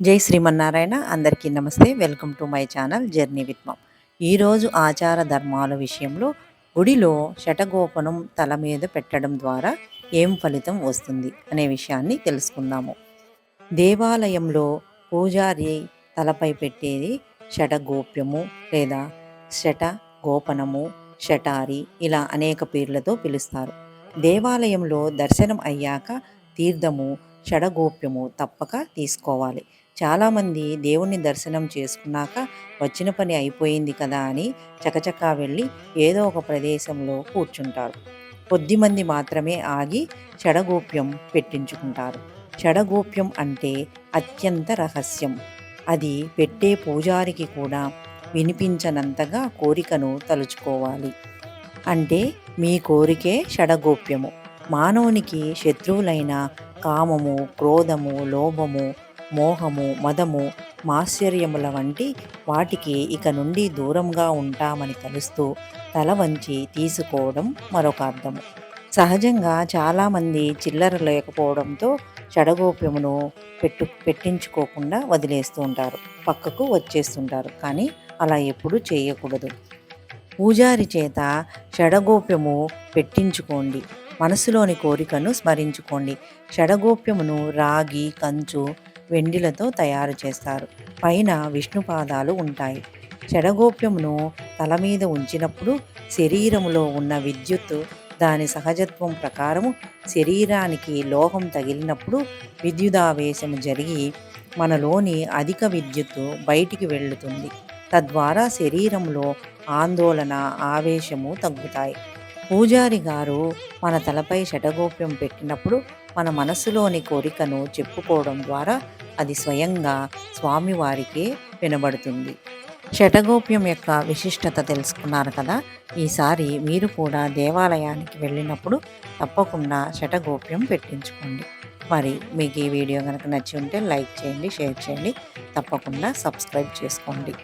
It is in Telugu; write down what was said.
జై శ్రీమన్నారాయణ. అందరికీ నమస్తే. Welcome to my channel journey with ఈరోజు ఆచార ధర్మాల విషయంలో గుడిలో శటగోపనం తల మీద పెట్టడం ద్వారా ఏం ఫలితం వస్తుంది అనే విషయాన్ని తెలుసుకుందాము. దేవాలయంలో పూజారి తలపై పెట్టేది శటగోప్యము లేదా శట గోపనము షటారి ఇలా అనేక పేర్లతో పిలుస్తారు. దేవాలయంలో దర్శనం అయ్యాక తీర్థము షడగోప్యము తప్పక తీసుకోవాలి. చాలామంది దేవుణ్ణి దర్శనం చేసుకున్నాక వచ్చిన పని అయిపోయింది కదా అని చకచకా వెళ్ళి ఏదో ఒక ప్రదేశంలో కూర్చుంటారు. కొద్దిమంది మాత్రమే ఆగి చెడగోప్యం పెట్టించుకుంటారు. చెడగోప్యం అంటే అత్యంత రహస్యం. అది పెట్టే పూజారికి కూడా వినిపించనంతగా కోరికను తలుచుకోవాలి. అంటే మీ కోరికే షడగోప్యము. మానవునికి శత్రువులైన కామము క్రోధము లోభము మోహము మదము మాశ్చర్యముల వంటి వాటికి ఇక నుండి దూరంగా ఉంటామని తలుస్తూ తల వంచి తీసుకోవడం మరొక అర్థము. సహజంగా చాలామంది చిల్లర లేకపోవడంతో చెడగోప్యమును పెట్టు పెట్టించుకోకుండా వదిలేస్తూ ఉంటారు పక్కకు వచ్చేస్తుంటారు కానీ అలా ఎప్పుడూ చేయకూడదు. పూజారి చేత చెడగోప్యము పెట్టించుకోండి మనసులోని కోరికను స్మరించుకోండి. షడగోప్యమును రాగి కంచు వెండిలతో తయారు చేస్తారు. పైన విష్ణుపాదాలు ఉంటాయి. చెడగోప్యమును తల మీద ఉంచినప్పుడు శరీరములో ఉన్న విద్యుత్ దాని సహజత్వం ప్రకారము శరీరానికి లోహం తగిలినప్పుడు విద్యుదావేశం జరిగి మనలోని అధిక విద్యుత్తు బయటికి వెళ్ళుతుంది తద్వారా శరీరంలో ఆందోళన ఆవేశము తగ్గుతాయి. పూజారి గారు మన తలపై శటగోప్యం పెట్టినప్పుడు మన మనసులోని కోరికను చెప్పుకోవడం ద్వారా అది స్వయంగా స్వామివారికే వినబడుతుంది. శటగోప్యం యొక్క విశిష్టత తెలుసుకున్నారు కదా? ఈసారి మీరు కూడా దేవాలయానికి వెళ్ళినప్పుడు తప్పకుండా శటగోప్యం పెట్టించుకోండి. మరి మీకు ఈ వీడియో కనుక నచ్చి ఉంటే లైక్ చేయండి షేర్ చేయండి. తప్పకుండా సబ్స్క్రైబ్ చేసుకోండి.